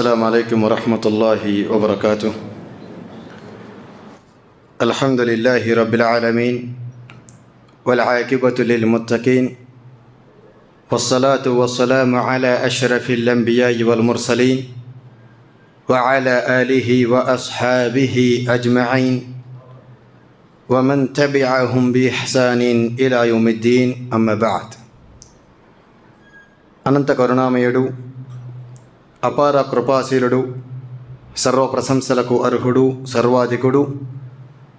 السلام عليكم ورحمة الله وبركاته. الحمد لله رب العالمين والعاقبة للمتقين والصلاة والسلام على أشرف الأنبياء والمرسلين وعلى آله وأصحابه أجمعين ومن تبعهم بإحسان إلى يوم الدين. أما بعد أنت كرنام يدو అపార కృపాశీలుడు సర్వ ప్రశంసలకు అర్హుడు సర్వాధికుడు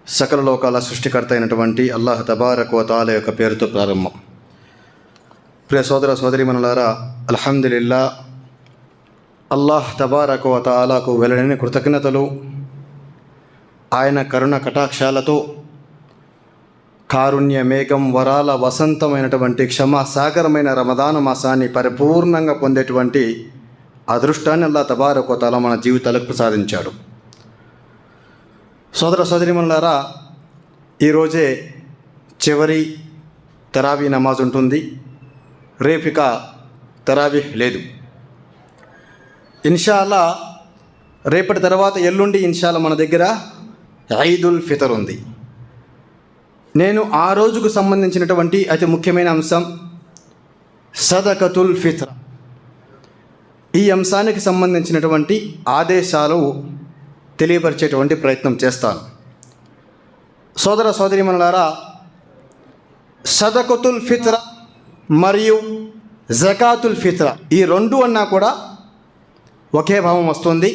సకల లోకాల సృష్టికర్త అయినటువంటి అల్లాహ్ తబారక్వతాల యొక్క పేరుతో ప్రారంభం. ప్రియ సోదర సోదరిమనులారా అల్హమ్దులిల్లా అల్లాహ్ తబారక్ వతాలకు కృతజ్ఞతలు ఆయన కరుణ కటాక్షాలతో కారుణ్య మేఘం వరాల వసంతమైనటువంటి క్షమా సాగరమైన రమదాన మాసాన్ని పరిపూర్ణంగా పొందేటువంటి అదృష్టాన్ని అల్లా తబారకోతాల మన జీవితాలకు ప్రసాదించాడు. సోదర సోదరిమనులారా ఈరోజే చివరి తరావీ నమాజ్ ఉంటుంది. రేపిక తరావీహ్ లేదు. ఇన్షాల్లా రేపటి తర్వాత ఎల్లుండి ఇన్షాల్లా మన దగ్గర ఐదుల్ ఫితర్ ఉంది. నేను ఆ రోజుకు సంబంధించినటువంటి అతి ముఖ్యమైన అంశం సదకతుల్ ఫితర్. ఈ అంశానికి సంబంధించినటువంటి ఆదేశాలు తెలియపరిచేటువంటి ప్రయత్నం చేస్తాను. సోదర సోదరిమణులారా సదకతుల్ ఫిత్ర మరియు జకాతుల్ ఫిత్ర ఈ రెండు అన్నా కూడా ఒకే భావం వస్తుంది.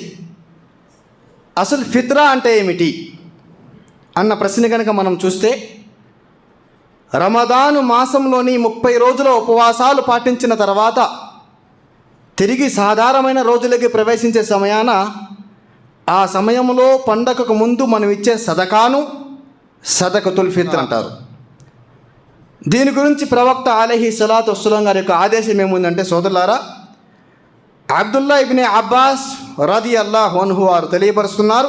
అసలు ఫిత్రా అంటే ఏమిటి అన్న ప్రశ్న కనుక మనం చూస్తే రమదాను మాసంలోని ముప్పై రోజుల ఉపవాసాలు పాటించిన తర్వాత తిరిగి సాధారణమైన రోజులకి ప్రవేశించే సమయాన ఆ సమయంలో పండగకు ముందు మనం ఇచ్చే సదకాను సదక ఫిత్ర్ అంటారు. దీని గురించి ప్రవక్త ఆలహి సలాత్ వస్తులం గారి యొక్క ఆదేశం ఏముందంటే సోదరులారా అబ్దుల్లా ఇబ్ని అబ్బాస్ రది అల్లాహ్ అన్హు వారు తెలియపరుస్తున్నారు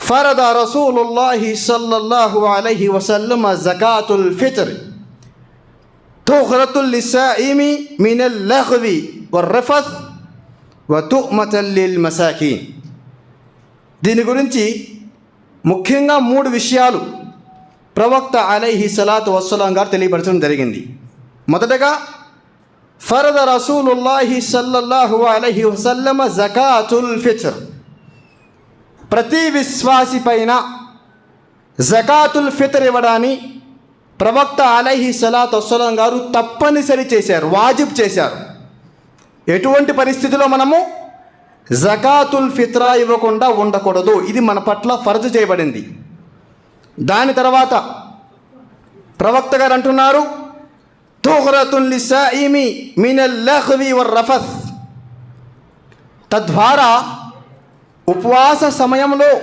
ఫరద రసూలుల్లాహి సల్లల్లాహు అలహి వసల్లం జకాతుల్ ఫితర్ తుహ్రతుల్ లిసాయిమి మినల్ లహ్వి వర్రఫత్ వతుమతల్లిల్ మసాకీన్ దీని గురించి ముఖ్యంగా మూడు విషయాలు ప్రవక్త అలైహి సలాత్ వసలాం గారు తెలియపరచడం జరిగింది. మొదటగా ఫరద రసూలుల్లాహి సల్లల్లాహు అలహి వసల్లమ జకాతుల్ ఫిత్ర్. ప్రతి విశ్వాసి పైన జకాతుల్ ఫితర్ ఇవ్వడాన్ని ప్రవక్త అలహి సలాత్ వసలాం గారు తప్పనిసరి చేశారు వాజిబ్ చేశారు. ఎటువంటి పరిస్థితిలో మనము జకాతుల్ ఫిత్రా ఇవ్వకుండా ఉండకూడదు? ఇది మన పట్ల ఫర్జు చేయబడింది. దాని తర్వాత ప్రవక్త గారు అంటున్నారు రఫస్. తద్వారా ఉపవాస సమయంలో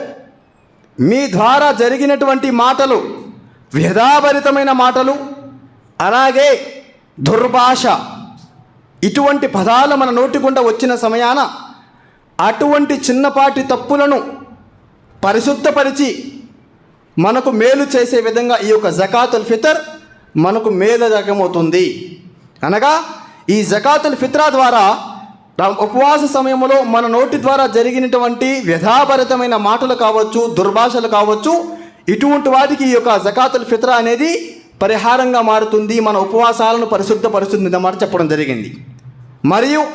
మీ ద్వారా జరిగినటువంటి మాటలు వ్యధాభరితమైన మాటలు అలాగే దుర్భాష ఇటువంటి పదాలు మన నోటికుండా వచ్చిన సమయాన అటువంటి చిన్నపాటి తప్పులను పరిశుద్ధపరిచి మనకు మేలు చేసే విధంగా ఈ యొక్క జకాతుల్ ఫితర్ మనకు మేలదకమవుతుంది అనగా ఈ జకాతుల్ ఫిత్రా ద్వారా ఉపవాస సమయంలో మన నోటి ద్వారా జరిగినటువంటి వ్యధాభరితమైన మాటలు కావచ్చు దుర్భాషలు కావచ్చు ఇటువంటి వాటికి ఈ యొక్క జకాతుల్ ఫిత్రా అనేది పరిహారంగా మారుతుంది మన ఉపవాసాలను పరిశుద్ధపరుస్తుంది అన్నమాట చెప్పడం జరిగింది. మరియు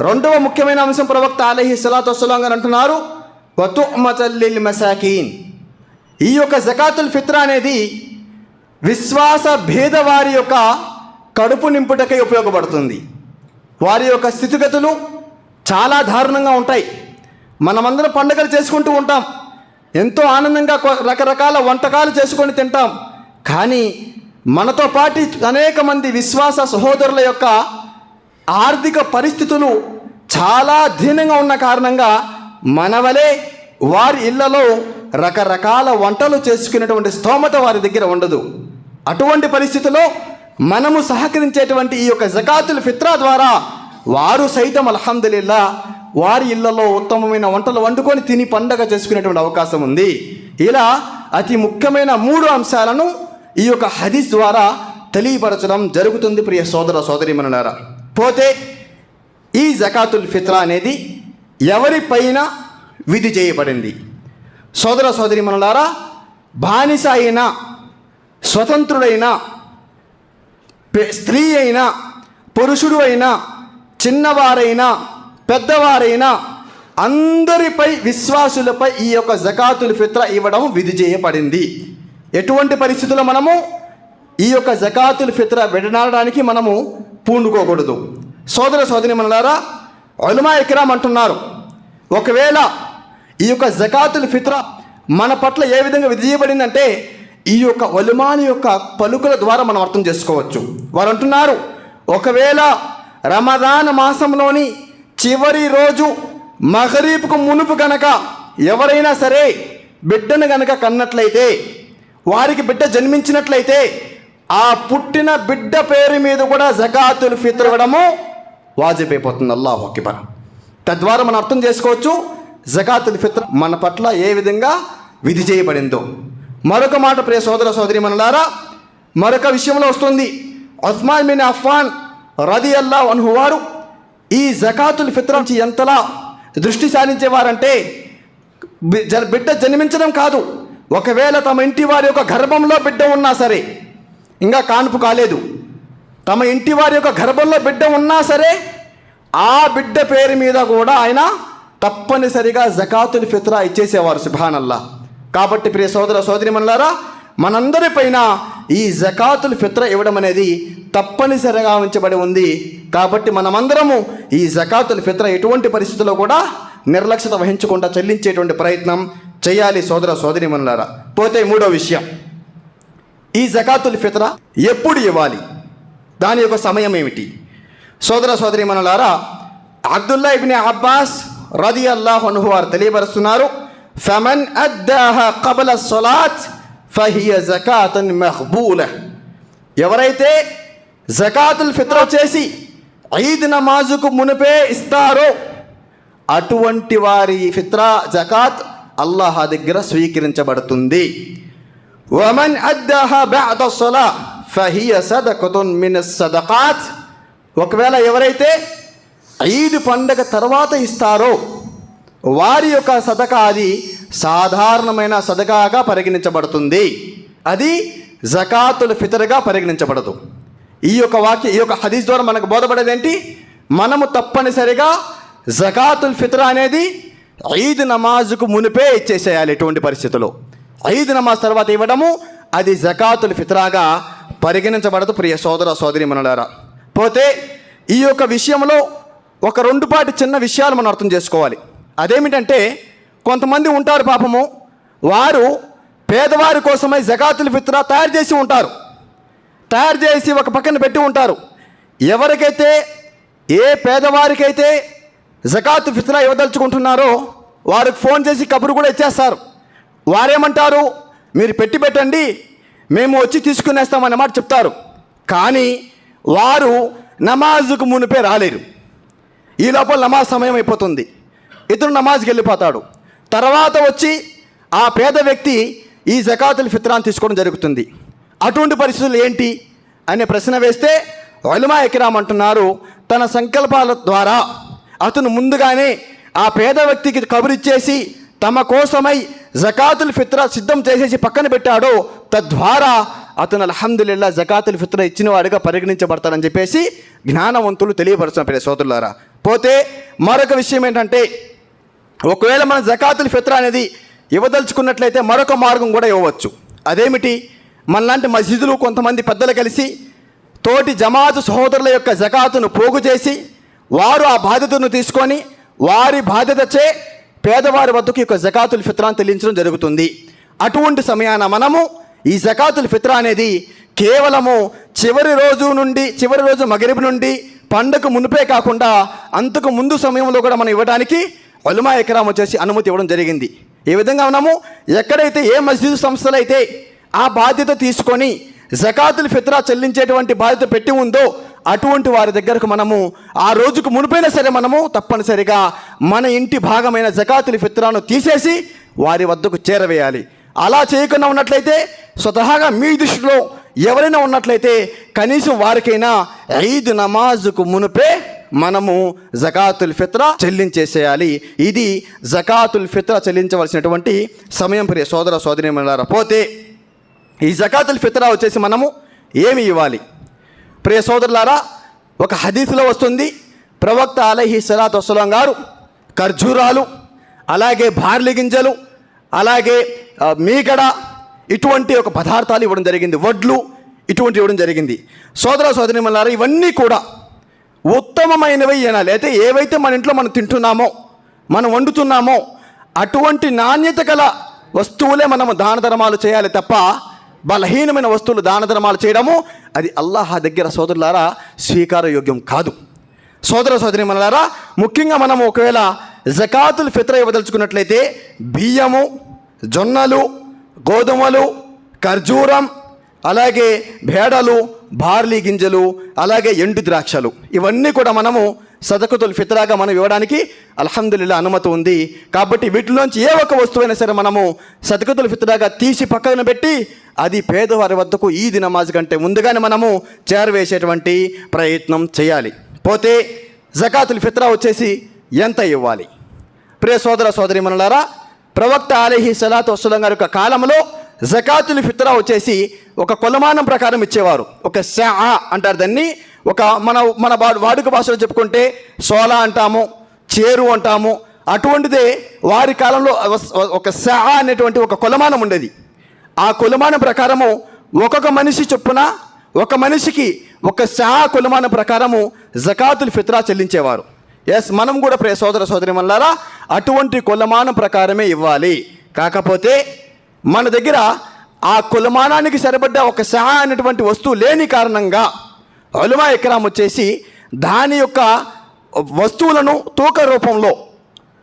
రెండవ ముఖ్యమైన అంశం ప్రవక్త అలహి సలాత్ గారు అంటున్నారు వతుమతల్లిల్ మసాకీన్. ఈ యొక్క జకాతుల్ ఫిత్రా అనేది విశ్వాస భేదవారి యొక్క కడుపు నింపుటకై ఉపయోగపడుతుంది. వారి యొక్క స్థితిగతులు చాలా దారుణంగా ఉంటాయి. మనమందరం పండుగలు చేసుకుంటూ ఉంటాం. ఎంతో ఆనందంగా రకరకాల వంటకాలు చేసుకొని తింటాం. కానీ మనతో పాటు అనేక మంది విశ్వాస సహోదరుల యొక్క ఆర్థిక పరిస్థితులు చాలా దీనంగా ఉన్న కారణంగా మనవలే వారి ఇళ్ళలో రకరకాల వంటలు చేసుకునేటువంటి స్తోమత వారి దగ్గర ఉండదు. అటువంటి పరిస్థితిలో మనము సహకరించేటువంటి ఈ యొక్క జకాతుల్ ఫిత్రా ద్వారా వారు సైతం అల్హందులిల్లా వారి ఇళ్ళలో ఉత్తమమైన వంటలు వండుకొని తిని పండగ చేసుకునేటువంటి అవకాశం ఉంది. ఇలా అతి ముఖ్యమైన మూడు అంశాలను ఈ యొక్క హదీస్ ద్వారా తెలియపరచడం జరుగుతుంది ప్రియ సోదర సోదరిమనులారా పోతే ఈ జకాతుల్ ఫిత్రా అనేది ఎవరిపైన విధి చేయబడింది? సోదర సోదరి మనలారా బానిస అయిన స్వతంత్రుడైన స్త్రీ అయినా పురుషుడు అయినా చిన్నవారైనా పెద్దవారైనా అందరిపై విశ్వాసులపై ఈ యొక్క జకాతుల్ ఫిత్ర ఇవ్వడం విధి చేయబడింది. ఎటువంటి పరిస్థితుల్లో మనము ఈ యొక్క జకాతుల్ ఫిత్ర విడనాడడానికి మనము పూనుకోకూడదు సోదర సోదరి మనలారా ఒలుమా ఇక్రామ్ అంటున్నారు ఒకవేళ ఈ యొక్క జకాతుల్ ఫిత్ర మన పట్ల ఏ విధంగా విధియబడిందంటే ఈ యొక్క ఒలిమాని యొక్క పలుకుల ద్వారా మనం అర్థం చేసుకోవచ్చు. వారు అంటున్నారు ఒకవేళ రమదాన్ మాసంలోని చివరి రోజు మహరీపుకు మునుపు గనక ఎవరైనా సరే బిడ్డను గనక కన్నట్లయితే వారికి బిడ్డ జన్మించినట్లయితే ఆ పుట్టిన బిడ్డ పేరు మీద కూడా జకాతుల్ ఫిత్ర్ ఇవ్వడము వాజిబైపోతుంది. అల్లాహు అక్బర్. తద్వారా మనం అర్థం చేసుకోవచ్చు జకాతుల్ ఫిత్ర్ మన పట్ల ఏ విధంగా విధి చేయబడిందో. మరొక మాట ప్రియ సోదర సోదరి మనలారా మరొక విషయంలో వస్తుంది. ఉస్మాన్ బిన్ అఫ్ఫాన్ రది అల్లా అనుహువారు ఈ జకాతుల్ ఫిత్ర నుంచి ఎంతలా దృష్టి సారించేవారంటే జ- బిడ్డ జన్మించడం కాదు. ఒకవేళ తమ ఇంటి వారి యొక్క గర్భంలో బిడ్డ ఉన్నా సరే ఇంకా కాన్పు కాలేదు. తమ ఇంటి వారి యొక్క గర్భంలో బిడ్డ ఉన్నా సరే ఆ బిడ్డ పేరు మీద కూడా ఆయన తప్పనిసరిగా జకాతుల్ ఫిత్రా ఇచ్చేసేవారు సుభానల్లా. కాబట్టి ప్రియ సోదర సోదరి మనులారా మనందరిపైన ఈ జకాతుల్ ఫిత్ర ఇవ్వడం అనేది తప్పనిసరిగా ఉంచబడి ఉంది. కాబట్టి మనమందరము ఈ జకాతుల్ ఫిత్ర ఎటువంటి పరిస్థితుల్లో కూడా నిర్లక్ష్యత వహించకుండా చెల్లించేటువంటి ప్రయత్నం చేయాలి సోదర సోదరి మనులారా. పోతే మూడో విషయం. ఈ జకాతుల్ ఫిత్ర ఎప్పుడు ఇవ్వాలి? దాని యొక్క సమయం ఏమిటి? సోదర సోదరి మనలారా అబ్దుల్లా ఇబ్ని అబ్బాస్ రది అల్లాహ్ అన్హు వారు తెలియపరుస్తున్నారు ఫమన్ అద్దాహ కబల సొలాత్ ఫహియ జకాతన్ మహబూల ఎవరైతే జకాతుల్ ఫిత్ర చేసి ఐదు నమాజుకు మునిపే ఇస్తారో అటువంటి వారి ఫిత్రా జకాత్ అల్లాహ దగ్గర స్వీకరించబడుతుంది. వమన్ أداها بعد الصلاة ఫహియ صدقة من సదకాత్ ఒకవేళ ఎవరైతే ఐదు పండగ తర్వాత ఇస్తారో వారి యొక్క సదక అది సాధారణమైన సదకాగా పరిగణించబడుతుంది. అది జకాతుల్ ఫితర్గా పరిగణించబడదు. ఈ యొక్క వాక్య ఈ యొక్క హదీస్ ద్వారా మనకు బోధపడేది ఏంటి మనము తప్పనిసరిగా జకాతుల్ ఫితర్ అనేది ఐదు నమాజుకు మునిపే ఇచ్చేసేయాలి ఎటువంటి పరిస్థితుల్లో ఐదు నమాజ్ తర్వాత ఇవ్వడము అది జకాతుల్ ఫిత్రాగా పరిగణించబడదు ప్రియ సోదర సోదరి మనలారా. పోతే ఈ యొక్క విషయంలో ఒక రెండు పాటి చిన్న విషయాలు మనం అర్థం చేసుకోవాలి. అదేమిటంటే కొంతమంది ఉంటారు పాపము వారు పేదవారి కోసమై జకాతుల్ ఫిత్రా తయారు చేసి ఉంటారు. తయారు చేసి ఒక పక్కన పెట్టి ఉంటారు. ఎవరికైతే ఏ పేదవారికైతే జకాతు ఫిత్రా ఇవ్వదలుచుకుంటున్నారో వారికి ఫోన్ చేసి కబురు కూడా ఇచ్చేస్తారు. వారేమంటారు? మీరు పెట్టి పెట్టండి మేము వచ్చి తీసుకునేస్తాం అన్నమాట చెప్తారు. కానీ వారు నమాజుకు మునిపే రాలేరు. ఈ లోపల నమాజ్ సమయం అయిపోతుంది. ఇతడు నమాజ్కి వెళ్ళిపోతాడు. తర్వాత వచ్చి ఆ పేద వ్యక్తి ఈ జకాతుల్ ఫిత్రాన్ని తీసుకోవడం జరుగుతుంది. అటువంటి పరిస్థితులు ఏంటి? అనే ప్రశ్న వేస్తే వలుమా ఎకిరామ్ అంటున్నారు తన సంకల్పాల ద్వారా అతను ముందుగానే ఆ పేద వ్యక్తికి కబురిచ్చేసి తమ కోసమై జకాతుల్ ఫిత్రా సిద్ధం చేసేసి పక్కన పెట్టాడో తద్వారా అతను అల్హమ్దుల్లా జకాతుల్ ఫిత్ర ఇచ్చిన వాడిగా పరిగణించబడతాడని చెప్పేసి జ్ఞానవంతులు తెలియపరుస్తున్న ప్రియ సోదరులారా. పోతే మరొక విషయం ఏంటంటే ఒకవేళ మన జకాతుల్ ఫిత్ర అనేది ఇవ్వదలుచుకున్నట్లయితే మరొక మార్గం కూడా ఇవ్వవచ్చు. అదేమిటి? మనలాంటి మసీదులు కొంతమంది పెద్దలు కలిసి తోటి జమాతు సహోదరుల యొక్క జకాతును పోగు చేసి వారు ఆ బాధ్యతను తీసుకొని వారి బాధ్యతచే పేదవారి వద్దకు ఈ యొక్క జకాతుల్ ఫిత్రాన్ని చెల్లించడం జరుగుతుంది. అటువంటి సమయాన మనము ఈ జకాతుల్ ఫిత్రా అనేది కేవలము చివరి రోజు నుండి చివరి రోజు మగరిబ్ నుండి పండగ మునిపే కాకుండా అంతకు ముందు సమయంలో కూడా మనం ఇవ్వడానికి ఒలుమా ఎకరాం వచ్చేసి అనుమతి ఇవ్వడం జరిగింది. ఏ విధంగా ఉన్నాము ఎక్కడైతే ఏ మస్జిద్ సంస్థలు అయితే ఆ బాధ్యత తీసుకొని జకాతుల్ ఫిత్రా చెల్లించేటువంటి బాధ్యత పెట్టి ఉందో అటువంటి వారి దగ్గరకు మనము ఆ రోజుకు మునిపోయినా సరే మనము తప్పనిసరిగా మన ఇంటి భాగమైన జకాతుల్ ఫిత్రాను తీసేసి వారి వద్దకు చేరవేయాలి. అలా చేయకుండా ఉన్నట్లయితే స్వతహాగా మీ దృష్టిలో ఎవరైనా ఉన్నట్లయితే కనీసం వారికైనా ఐదు నమాజుకు మునిపే మనము జకాతుల్ ఫిత్ర చెల్లించేసేయాలి. ఇది జకాతుల్ ఫిత్ర చెల్లించవలసినటువంటి సమయం ప్రియ సోదర సోదరి పోతే ఈ జకాతుల్ ఫిత్రా వచ్చేసి మనము ఏమి ఇవ్వాలి? ప్రియ సోదరులారా ఒక హదీసులో వస్తుంది ప్రవక్త అలహి సలాత్ వసలం గారు ఖర్జూరాలు అలాగే బార్లీ గింజలు అలాగే మీగడ ఇటువంటి ఒక పదార్థాలు ఇవ్వడం జరిగింది వడ్లు ఇటువంటి ఇవ్వడం జరిగింది. సోదర సోదరిమలారా ఇవన్నీ కూడా ఉత్తమమైనవి అనాలి. అయితే ఏవైతే మన ఇంట్లో మనం తింటున్నామో మనం వండుతున్నామో అటువంటి నాణ్యత గల వస్తువులే మనము దాన ధర్మాలు చేయాలి తప్ప బలహీనమైన వస్తువులు దాన ధర్మాలు చేయడము అది అల్లాహ దగ్గర సోదరులారా స్వీకారయోగ్యం కాదు. సోదర సోదరి మనలారా ముఖ్యంగా మనం ఒకవేళ జకాతుల్ ఫిత్ర ఇవ్వదలుచుకున్నట్లయితే బియ్యము జొన్నలు గోధుమలు ఖర్జూరం అలాగే భేడలు బార్లీ గింజలు అలాగే ఎండు ద్రాక్షలు. ఇవన్నీ కూడా మనము సదకుతుల్ ఫిత్రాగా మనం ఇవ్వడానికి అల్హందుల్లా అనుమతి ఉంది. కాబట్టి వీటిలోంచి ఏ ఒక్క వస్తువైనా సరే మనము సదకుతుల్ ఫిత్రాగా తీసి పక్కన పెట్టి అది పేదవారి వద్దకు ఈ నమాజ్ కంటే ముందుగానే మనము చేరవేసేటువంటి ప్రయత్నం చేయాలి. పోతే జకాతుల్ ఫిత్రా వచ్చేసి ఎంత ఇవ్వాలి? ప్రియ సోదర సోదరి మనలారా ప్రవక్త అలీహి సలాత్ వసలం గారి యొక్క కాలంలో జకాతుల్ ఫిత్రా వచ్చేసి ఒక కొలమానం ప్రకారం ఇచ్చేవారు. ఒక శా అంటారు దాన్ని. ఒక మన మన వాడుక భాషలో చెప్పుకుంటే సోలా అంటాము చేరు అంటాము అటువంటిదే వారి కాలంలో ఒక- ఒక అనేటువంటి ఒక కొలమానం ఉండేది. ఆ కొలమానం ప్రకారము ఒక్కొక్క మనిషి చొప్పున ఒక మనిషికి ఒక సా కొలమానం ప్రకారము జకాతుల్ ఫిత్రా చెల్లించేవారు. ఎస్ మనం కూడా ప్రే సోదర సోదరి మల్లారా అటువంటి కొలమానం ప్రకారమే ఇవ్వాలి. కాకపోతే మన దగ్గర ఆ కులమానానికి సరిపడ్డ ఒక సహా అనేటువంటి వస్తువు లేని కారణంగా అలుమా ఎకరాం వచ్చేసి దాని యొక్క వస్తువులను తూక రూపంలో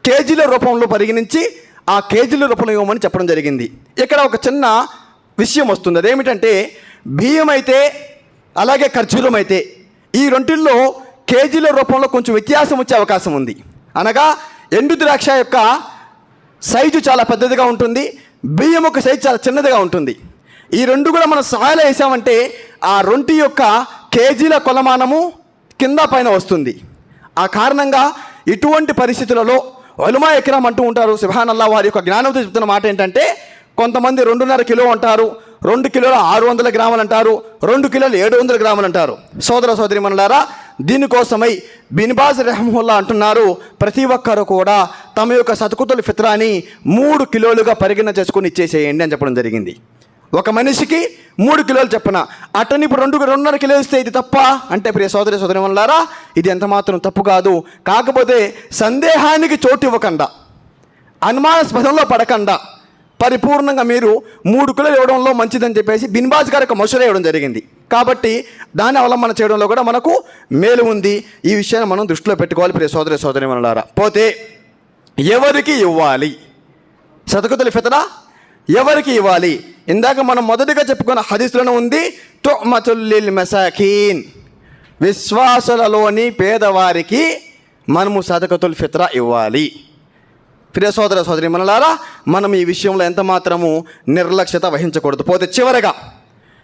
కేజీల రూపంలో పరిగణించి ఆ కేజీల రూపంలో ఇవ్వమని చెప్పడం జరిగింది. ఇక్కడ ఒక చిన్న విషయం వస్తుంది. అదేమిటంటే బియ్యం అయితే అలాగే ఖర్జూరం అయితే ఈ రెంటిల్లో కేజీల రూపంలో కొంచెం వ్యత్యాసం వచ్చే అవకాశం ఉంది. అనగా ఎండు ద్రాక్ష యొక్క సైజు చాలా పెద్దదిగా ఉంటుంది. బియ్యం యొక్క సైజు చాలా చిన్నదిగా ఉంటుంది. ఈ రెండు కూడా మనం సాయలు వేసామంటే ఆ రొంటి యొక్క కేజీల కొలమానము కింద పైన వస్తుంది. ఆ కారణంగా ఇటువంటి పరిస్థితులలో ఒలుమా ఎకరం అంటూ ఉంటారు. సుభానల్లా వారి యొక్క జ్ఞానంతో చెప్తున్న మాట ఏంటంటే కొంతమంది రెండున్నర కిలో అంటారు రెండు కిలోల ఆరు వందల గ్రాములు అంటారు రెండు కిలోలు ఏడు వందల గ్రాములు అంటారు. సోదర సోదరి మనలారా దీనికోసమై బిన్బాజ్ రెహముల్లా అంటున్నారు. ప్రతి ఒక్కరు కూడా తమ యొక్క సతుకుతుల ఫిత్రాన్ని మూడు కిలోలుగా పరిగణన చేసుకుని ఇచ్చేసేయండి అని చెప్పడం జరిగింది. ఒక మనిషికి మూడు కిలోలు చెప్పిన అటని ఇప్పుడు రెండు రెండున్నర కిలోలు ఇస్తే ఇది తప్ప? అంటే ప్రియ సోదరి సోదరి వల్లారా ఇది ఎంత మాత్రం తప్పు కాదు. కాకపోతే సందేహానికి చోటు ఇవ్వకుండా. అనుమానాస్పదంలో పడకుండా. పరిపూర్ణంగా మీరు మూడు కిలోలు ఇవ్వడంలో మంచిదని చెప్పేసి బిన్బాజ్ గారి యొక్క మసూర ఇవ్వడం జరిగింది. కాబట్టి దాని అవలంబన చేయడంలో కూడా మనకు మేలు ఉంది. ఈ విషయాన్ని మనం దృష్టిలో పెట్టుకోవాలి ప్రియ సోదరి సోదరి మనలారా. పోతే ఎవరికి ఇవ్వాలి? సతకుతులు ఫితరా? ఎవరికి ఇవ్వాలి? ఇందాక మనం మొదటిగా చెప్పుకున్న హదీస్లోనే ఉంది తుమతుల్లిల్ మెసాకీన్. విశ్వాసులలోని పేదవారికి మనము సదకతుల్ ఫిత్రా ఇవ్వాలి. ప్రియ సోదర సోదరి మనలారా మనం ఈ విషయంలో ఎంత మాత్రము నిర్లక్ష్యత వహించకూడదు. పోతే చివరగా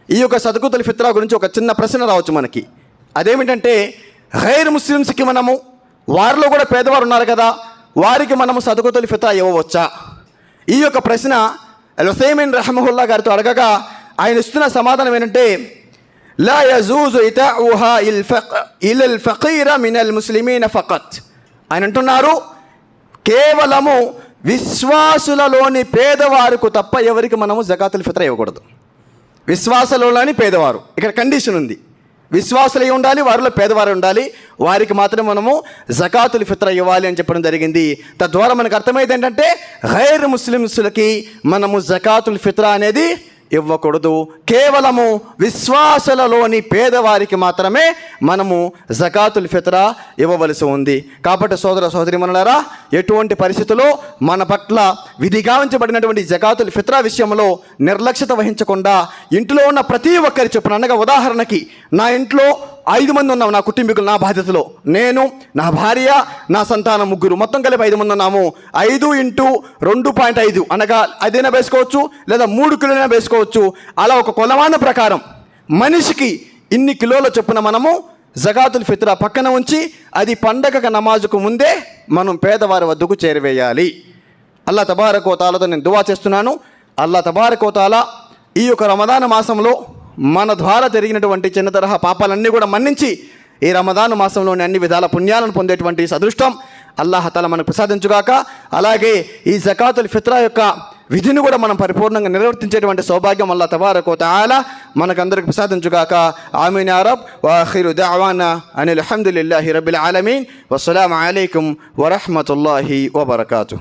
ఈ యొక్క సదుకుతుల ఫిత్రా గురించి ఒక చిన్న ప్రశ్న రావచ్చు మనకి. అదేమిటంటే హైర్ ముస్లిమ్స్కి మనము వారిలో కూడా పేదవారు ఉన్నారు కదా వారికి మనము సదుకుతుల ఫిత్రా ఇవ్వవచ్చా? ఈ యొక్క ప్రశ్న లుసైమిన్ రహమహుల్లా గారితో అడగగా ఆయన ఇస్తున్న సమాధానం ఏంటంటే లా యజూజు ఇతాఉహా ఇల్ ఫక్ ఇల్ ఫకీర మినల్ ముస్లిమీన ఫకత్. ఆయన అంటున్నారు కేవలము విశ్వాసులలోని పేదవారుకు తప్ప ఎవరికి మనము జకాతుల్ ఫిత్ర ఇవ్వకూడదు. విశ్వాసలోని పేదవారు. ఇక్కడ కండిషన్ ఉంది. విశ్వాసులు ఉండాలి వారిలో పేదవారు ఉండాలి. వారికి మాత్రమే మనము జకాతుల్ ఫిత్ర ఇవ్వాలి అని చెప్పడం జరిగింది. తద్వారా మనకు అర్థమైంది ఏంటంటే గైర్ ముస్లిమ్స్లకి మనము జకాతుల్ ఫిత్ర అనేది ఇవ్వకూడదు. కేవలము విశ్వాసలలోని పేదవారికి మాత్రమే మనము జకాతుల్ ఫితర ఇవ్వవలసి ఉంది. కాబట్టి సోదర సోదరి మనలారా ఎటువంటి పరిస్థితుల్లో మన పట్ల విధిగా ఉంచబడినటువంటి జకాతుల్ ఫితరా విషయంలో నిర్లక్ష్యత వహించకుండా ఇంట్లో ఉన్న ప్రతి ఒక్కరి చొప్పున అనగా ఉదాహరణకి నా ఇంట్లో ఐదు మంది ఉన్నాము నా కుటుంబీకులు నా బాధ్యతలో. నేను నా భార్య నా సంతానం ముగ్గురు. మొత్తం కలిపి ఐదు మంది ఉన్నాము. ఐదు ఇంటూ రెండు పాయింట్ ఐదు. అనగా అదైనా వేసుకోవచ్చు లేదా మూడు కిలోలైనా వేసుకోవచ్చు. అలా ఒక కొలమాన ప్రకారం మనిషికి ఇన్ని కిలోల చొప్పున మనము జగాతుల్ ఫిత్ర పక్కన ఉంచి అది పండగ నమాజుకు ముందే మనం పేదవారి వద్దకు చేరవేయాలి. అల్లా తబారకోతాలతో నేను దువా చేస్తున్నాను. అల్లా తబారకోతాల ఈ యొక్క రమదాన మాసంలో మన ద్వారా జరిగినటువంటి చిన్న తరహా పాపాలన్నీ కూడా మన్నించి ఈ రమదాన్ మాసంలోని అన్ని విధాల పుణ్యాలను పొందేటువంటి సదృష్టం అల్లాహతల మనకు ప్రసాదించుగాక. అలాగే ఈ జకాతుల్ ఫిత్రా యొక్క విధిని కూడా మనం పరిపూర్ణంగా నిర్వర్తించేటువంటి సౌభాగ్యం అల్లా తబారకో తాలా మనకందరికి ప్రసాదించుగాక. ఆమీన్ అరబ్ వాఖిరు దావానా అని అలహమ్దుల్లాహి రబ్బిల్ ఆలమీన్. వసలాం అలైకుం వరహమతుల్లాహి వబర్కాతు.